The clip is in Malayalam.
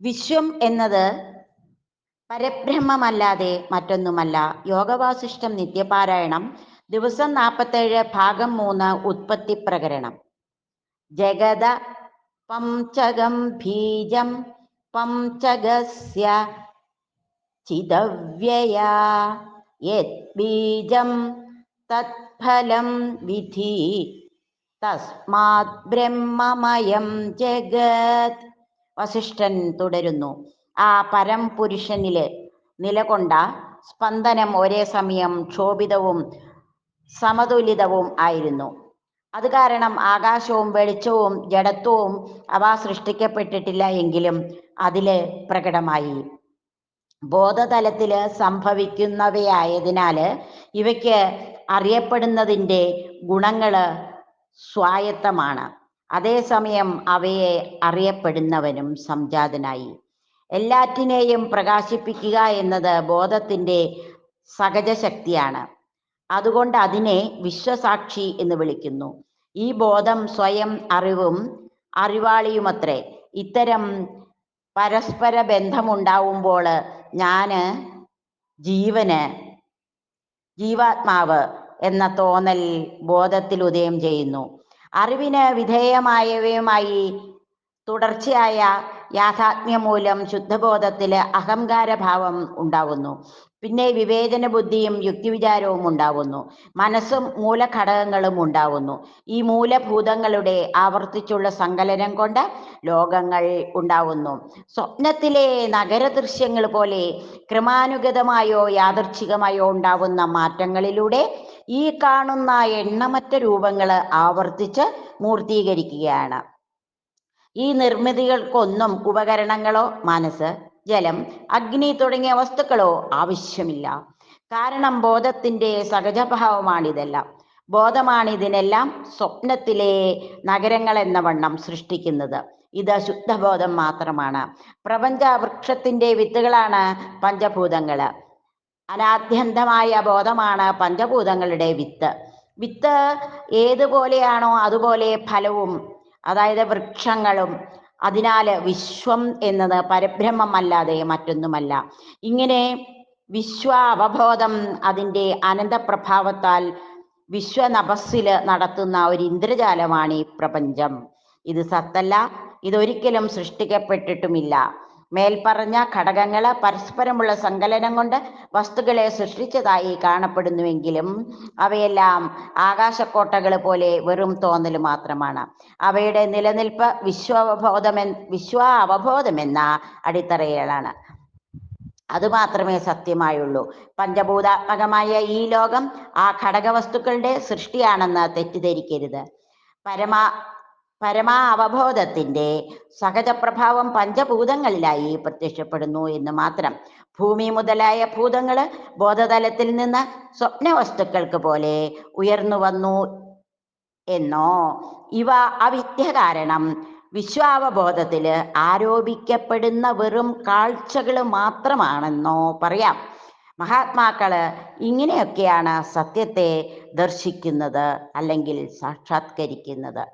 വിശ്വം എന്നത് പരബ്രഹ്മമല്ലാതെ മറ്റൊന്നുമല്ല. യോഗവാസിഷ്ടം നിത്യപാരായണം ദിവസം നാൽപ്പത്തേഴ് ഭാഗം മൂന്ന് ഉത്പത്തി പ്രകരണം. ജഗത പംചകം ബീജം പംചകസ്യ ചിദവ്യയാ യത് തത്ഫലം വിധി. തസ്മാത് ബ്രഹ്മമയം ജഗത്. വസിഷ്ഠൻ തുടരുന്നു. ആ പരംപുരുഷനിൽ നിലകൊണ്ട സ്പന്ദനം ഒരേ സമയം ക്ഷോഭിതവും സമതുലിതവും ആയിരുന്നു. അത് കാരണം ആകാശവും വെളിച്ചവും ജഡത്വവും അവ സൃഷ്ടിക്കപ്പെട്ടിട്ടില്ല എങ്കിലും അതിൽ പ്രകടമായി. ബോധതലത്തിൽ സംഭവിക്കുന്നവയായതിനാല് ഇവയ്ക്ക് അറിയപ്പെടുന്നതിന്റെ ഗുണങ്ങൾ സ്വായത്തമാണ്. അതേസമയം അവയെ അറിയപ്പെടുന്നവനും സംജാതനായി. എല്ലാറ്റിനെയും പ്രകാശിപ്പിക്കുക എന്നത് ബോധത്തിന്റെ സഹജശക്തിയാണ്. അതുകൊണ്ട് അതിനെ വിശ്വസാക്ഷി എന്ന് വിളിക്കുന്നു. ഈ ബോധം സ്വയം അറിവും അറിവാളിയുമത്രേ. ഇത്തരം പരസ്പര ബന്ധമുണ്ടാവുമ്പോൾ ഞാൻ ജീവന് ജീവാത്മാവ് എന്ന തോന്നൽ ബോധത്തിൽ ഉദയം ചെയ്യുന്നു. അറിവിന് വിധേയമായവയുമായി തുടർച്ചയായ യാഥാത്മ്യം മൂലം ശുദ്ധബോധത്തിൽ അഹങ്കാരഭാവം ഉണ്ടാവുന്നു. പിന്നെ വിവേചന ബുദ്ധിയും യുക്തിവിചാരവും ഉണ്ടാവുന്നു. മനസ്സും മൂലഘടകങ്ങളും ഉണ്ടാവുന്നു. ഈ മൂലഭൂതങ്ങളുടെ ആവർത്തിച്ചുള്ള സങ്കലനം കൊണ്ട് ലോകങ്ങൾ ഉണ്ടാവുന്നു. സ്വപ്നത്തിലെ നഗര ദൃശ്യങ്ങൾ പോലെ ക്രമാനുഗതമായോ യാദർച്ഛികമായോ ഉണ്ടാവുന്ന മാറ്റങ്ങളിലൂടെ ഈ കാണുന്ന എണ്ണമറ്റ രൂപങ്ങൾ ആവർത്തിച്ച് മൂർത്തീകരിക്കുകയാണ്. ഈ നിർമ്മിതികൾക്കൊന്നും ഉപകരണങ്ങളോ മനസ്സ് ജലം അഗ്നി തുടങ്ങിയ വസ്തുക്കളോ ആവശ്യമില്ല. കാരണം ബോധത്തിന്റെ സഹജഭാവമാണിതെല്ലാം. ബോധമാണ് ഇതിനെല്ലാം സ്വപ്നത്തിലെ നഗരങ്ങൾ എന്ന വണ്ണം സൃഷ്ടിക്കുന്നത്. ഇത് ശുദ്ധബോധം മാത്രമാണ്. പ്രപഞ്ച വൃക്ഷത്തിന്റെ വിത്തുകളാണ് പഞ്ചഭൂതങ്ങൾ അനാദ്യന്തമായ ബോധമാണ് പഞ്ചഭൂതങ്ങളുടെ വിത്ത്. വിത്ത് ഏതുപോലെയാണോ അതുപോലെ ഫലവും അതായത് വൃക്ഷങ്ങളും അതിനാൽ വിശ്വം എന്നത് പരബ്രഹ്മമല്ലാതെ മറ്റൊന്നുമല്ല. ഇങ്ങനെ വിശ്വ അവബോധം അതിന്റെ അനന്തപ്രഭാവത്താൽ വിശ്വനപസ്സിൽ നടത്തുന്ന ഒരു ഇന്ദ്രജാലമാണ് ഈ പ്രപഞ്ചം. ഇത് സത്തല്ല ഇതൊരിക്കലും സൃഷ്ടിക്കപ്പെട്ടിട്ടുമില്ല. മേൽപ്പറഞ്ഞ ഘടകങ്ങൾ പരസ്പരമുള്ള സങ്കലനം കൊണ്ട് വസ്തുക്കളെ സൃഷ്ടിച്ചതായി കാണപ്പെടുന്നുവെങ്കിലും അവയെല്ലാം ആകാശക്കോട്ടകൾ പോലെ വെറും തോന്നൽ മാത്രമാണ്. അവയുടെ നിലനിൽപ്പ് വിശ്വാവബോധമെ വിശ്വ അവബോധമെന്ന അടിത്തറയിലാണ്. അതുമാത്രമേ സത്യമായുള്ളൂ. പഞ്ചഭൂതാത്മകമായ ഈ ലോകം ആ ഘടകവസ്തുക്കളുടെ സൃഷ്ടിയാണെന്ന് തെറ്റിദ്ധരിക്കരുത്. പരമാ പരമാ അവബോധത്തിന്റെ സഹജ പ്രഭാവം പഞ്ചഭൂതങ്ങളിലായി പ്രത്യക്ഷപ്പെടുന്നു എന്ന് മാത്രം. ഭൂമി മുതലായ ഭൂതങ്ങൾ ബോധതലത്തിൽ നിന്ന് സ്വപ്നവസ്തുക്കൾക്ക് പോലെ ഉയർന്നു വന്നു എന്നോ ഇവ അവിദ്യ കാരണം വിശ്വാവബോധത്തിൽ ആരോപിക്കപ്പെടുന്ന വെറും കാഴ്ചകൾ മാത്രമാണെന്നോ പറയാം. മഹാത്മാക്കൾ ഇങ്ങനെയൊക്കെയാണ് സത്യത്തെ ദർശിക്കുന്നത് അല്ലെങ്കിൽ സാക്ഷാത്കരിക്കുന്നത്.